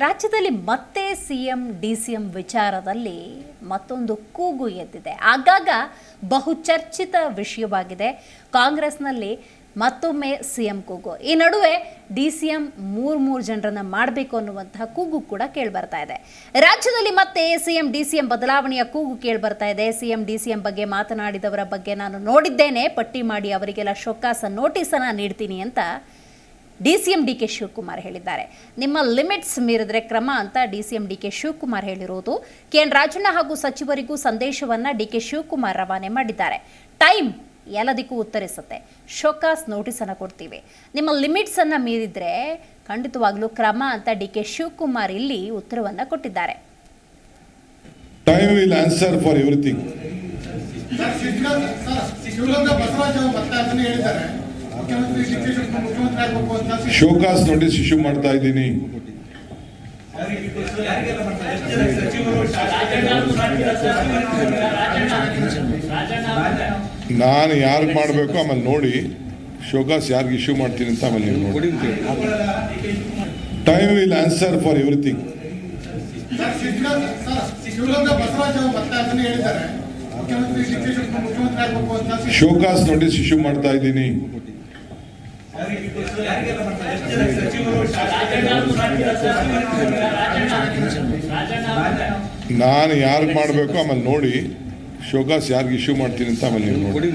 ರಾಜ್ಯದಲ್ಲಿ ಮತ್ತೆ C M D C M ವಿಚಾರದಲ್ಲಿ ಮತ್ತೊಂದು ಕೂಗು ಎದ್ದಿದೆ. ಆಗಾಗ ಬಹುಚರ್ಚಿತ ವಿಷಯವಾಗಿದೆ. ಕಾಂಗ್ರೆಸ್ನಲ್ಲಿ ಮತ್ತೊಮ್ಮೆ ಸಿ ಎಂ ಕೂಗು. ಈ ನಡುವೆ ಡಿ ಸಿ ಎಂ ಮೂರು ಮೂರು ಜನರನ್ನ ಮಾಡಬೇಕು ಅನ್ನುವಂತಹ ಕೂಗು ಕೂಡ ಕೇಳಿಬರ್ತಾ ಇದೆ. ರಾಜ್ಯದಲ್ಲಿ ಮತ್ತೆ C M D C M ಬದಲಾವಣೆಯ ಕೂಗು ಕೇಳಿಬರ್ತಾ ಇದೆ. C M D C M ಬಗ್ಗೆ ಮಾತನಾಡಿದವರ ಬಗ್ಗೆ ನಾನು ನೋಡಿದ್ದೇನೆ. ಪಟ್ಟಿ ಮಾಡಿ ಅವರಿಗೆಲ್ಲ ಶೋಕಾಸ ನೋಟಿಸನ್ನು ನೀಡ್ತೀನಿ ಅಂತ D C M D K Shivakumar ಹೇಳಿದ್ದಾರೆ. ನಿಮ್ಮ ಲಿಮಿಟ್ಸ್ ಮೀರಿದ್ರೆ ಕ್ರಮ ಅಂತ D C M D K Shivakumar ಹೇಳಿರುವುದು ಕೆ ಎನ್ ರಾಜಣ್ಣ ಹಾಗೂ ಸಚಿವರಿಗೂ ಸಂದೇಶವನ್ನ ಡಿ ಕೆ ಶಿವಕುಮಾರ್ ರವಾನೆ ಮಾಡಿದ್ದಾರೆ. ಟೈಮ್ ಎಲ್ಲದಕ್ಕೂ ಉತ್ತರಿಸುತ್ತೆ. ಶೋಕಾಸ್ ನೋಟಿಸ್ ಅನ್ನ ಕೊಡ್ತೀವಿ. ನಿಮ್ಮ ಲಿಮಿಟ್ಸ್ ಅನ್ನ ಮೀರಿದ್ರೆ ಖಂಡಿತವಾಗ್ಲೂ ಕ್ರಮ ಅಂತ ಡಿ ಕೆ ಶಿವಕುಮಾರ್ ಇಲ್ಲಿ ಉತ್ತರವನ್ನ ಕೊಟ್ಟಿದ್ದಾರೆ. Time will answer for everything. Show cause notice issue ಮಾಡ್ತಾ ಇದ್ದೀನಿ. ನಾನು ಯಾರಿಗೆ ಮಾಡಬೇಕು ಆಮೇಲೆ ನೋಡಿ, ಶೋಕಾಸ್ ಯಾರಿಗೆ ಇಶ್ಯೂ ಮಾಡ್ತೀನಿ ಅಂತ ಆಮೇಲೆ ನೋಡಿ. Time will answer for everything show cause notice issue ಮಾಡ್ತಾ ಇದ್ದೀನಿ. ನಾನು ಯಾರಿಗೆ ಮಾಡಬೇಕು ಆಮೇಲೆ ನೋಡಿ ಶೋಕಾಸ್ ಯಾರಿಗೆ ಇಶ್ಯೂ ಮಾಡ್ತೀನಿ ಅಂತ ಆಮೇಲೆ ನೀವು ನೋಡಿ.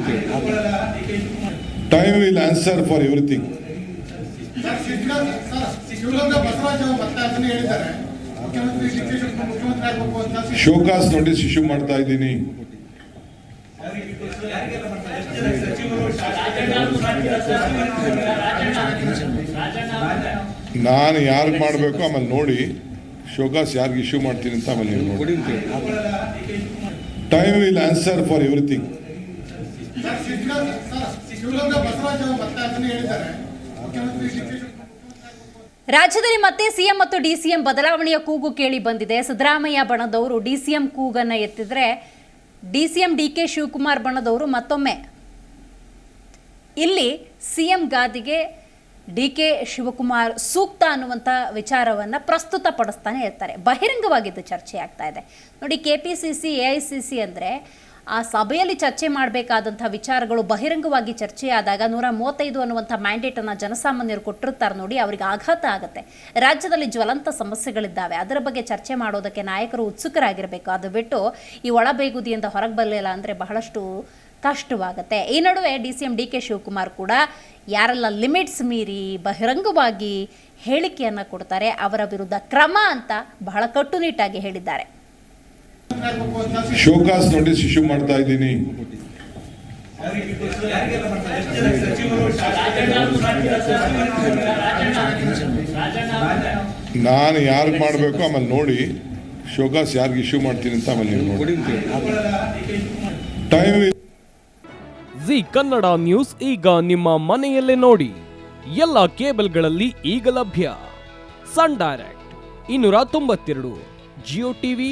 Time will answer for everything show cause notice issue ಮಾಡ್ತಾ ಇದ್ದೀನಿ. ನಾನು ಯಾರಿಗೆ ಮಾಡಬೇಕು ಆಮೇಲೆ ನೋಡಿ ಶೋಕಾಸ್ ಯಾರಿಗೆ ಇಶ್ಯೂ ಮಾಡ್ತೀನಿ ಅಂತ ಆಮೇಲೆ ನೀವು ನೋಡಿ. Time will answer for everything ರಾಜ್ಯದಲ್ಲಿ ಮತ್ತೆ ಸಿಎಂ ಮತ್ತು ಡಿಸಿಎಂ ಬದಲಾವಣೆಯ ಕೂಗು ಕೇಳಿ ಬಂದಿದೆ. ಸಿದ್ದರಾಮಯ್ಯ ಬಣದವರು ಡಿಸಿಎಂ ಕೂಗನ್ನ ಎತ್ತಿದ್ರೆ ಡಿಸಿಎಂ ಡಿ ಕೆ ಶಿವಕುಮಾರ್ ಬಣದವರು ಮತ್ತೊಮ್ಮೆ. ಇಲ್ಲಿ ಸಿಎಂ ಗಾದಿಗೆ ಡಿ ಕೆ ಶಿವಕುಮಾರ್ ಸೂಕ್ತ ಅನ್ನುವಂಥ ವಿಚಾರವನ್ನು ಪ್ರಸ್ತುತಪಡಿಸ್ತಾನೆ ಇರ್ತಾರೆ. ಬಹಿರಂಗವಾಗಿದ್ದು ಚರ್ಚೆ ಆಗ್ತಾ ಇದೆ. ನೋಡಿ K P C C A I C C ಅಂದರೆ ಆ ಸಭೆಯಲ್ಲಿ ಚರ್ಚೆ ಮಾಡಬೇಕಾದಂಥ ವಿಚಾರಗಳು ಬಹಿರಂಗವಾಗಿ ಚರ್ಚೆಯಾದಾಗ ನೂರ ಮೂವತ್ತೈದು ಅನ್ನುವಂಥ ಮ್ಯಾಂಡೇಟನ್ನು ಜನಸಾಮಾನ್ಯರು ಕೊಟ್ಟಿರ್ತಾರೆ ನೋಡಿ, ಅವರಿಗೆ ಆಘಾತ ಆಗುತ್ತೆ. ರಾಜ್ಯದಲ್ಲಿ ಜ್ವಲಂತ ಸಮಸ್ಯೆಗಳಿದ್ದಾವೆ. ಅದರ ಬಗ್ಗೆ ಚರ್ಚೆ ಮಾಡೋದಕ್ಕೆ ನಾಯಕರು ಉತ್ಸುಕರಾಗಿರಬೇಕು. ಅದು ಬಿಟ್ಟು ಈ ಒಳಬೇಗುದಿಯಿಂದ ಹೊರಗೆ ಬರಲಿಲ್ಲ ಅಂದರೆ ಬಹಳಷ್ಟು ಕಷ್ಟವಾಗುತ್ತೆ. ಈ ನಡುವೆ D C M D K Shivakumar ಕೂಡ ಯಾರೆಲ್ಲ ಲಿಮಿಟ್ಸ್ ಮೀರಿ ಬಹಿರಂಗವಾಗಿ ಹೇಳಿಕೆಯನ್ನು ಕೊಡ್ತಾರೆ, ಅವರ ವಿರುದ್ಧ ಕ್ರಮ ಅಂತ ಬಹಳ ಕಟ್ಟುನಿಟ್ಟಾಗಿ ಹೇಳಿದ್ದಾರೆ. ಶೋಕಾಸ್ ನೋಟಿಸ್ ಇಶ್ಯೂ ಮಾಡ್ತಾ ಇದ್ದೀನಿ. ನಾನು ಯಾರಿಗೆ ಮಾಡಬೇಕು ಆಮೇಲೆ ನೋಡಿ, ಶೋಕಾಸ್ ಯಾರಿಗೆ ಇಶ್ಯೂ ಮಾಡ್ತೀನಿ ಅಂತ ಆಮೇಲೆ ನೋಡಿ. ಟೈಮ್ ಜಿ ಕನ್ನಡ ನ್ಯೂಸ್ ಈಗ ನಿಮ್ಮ ಮನೆಯಲ್ಲೇ ನೋಡಿ. ಎಲ್ಲ ಕೇಬಲ್ಗಳಲ್ಲಿ ಈಗ ಲಭ್ಯ. ಸನ್ ಡೈರೆಕ್ಟ್, ಇನ್ನೂರ ತೊಂಬತ್ತೆರಡು, ಜಿಯೋ ಟಿವಿ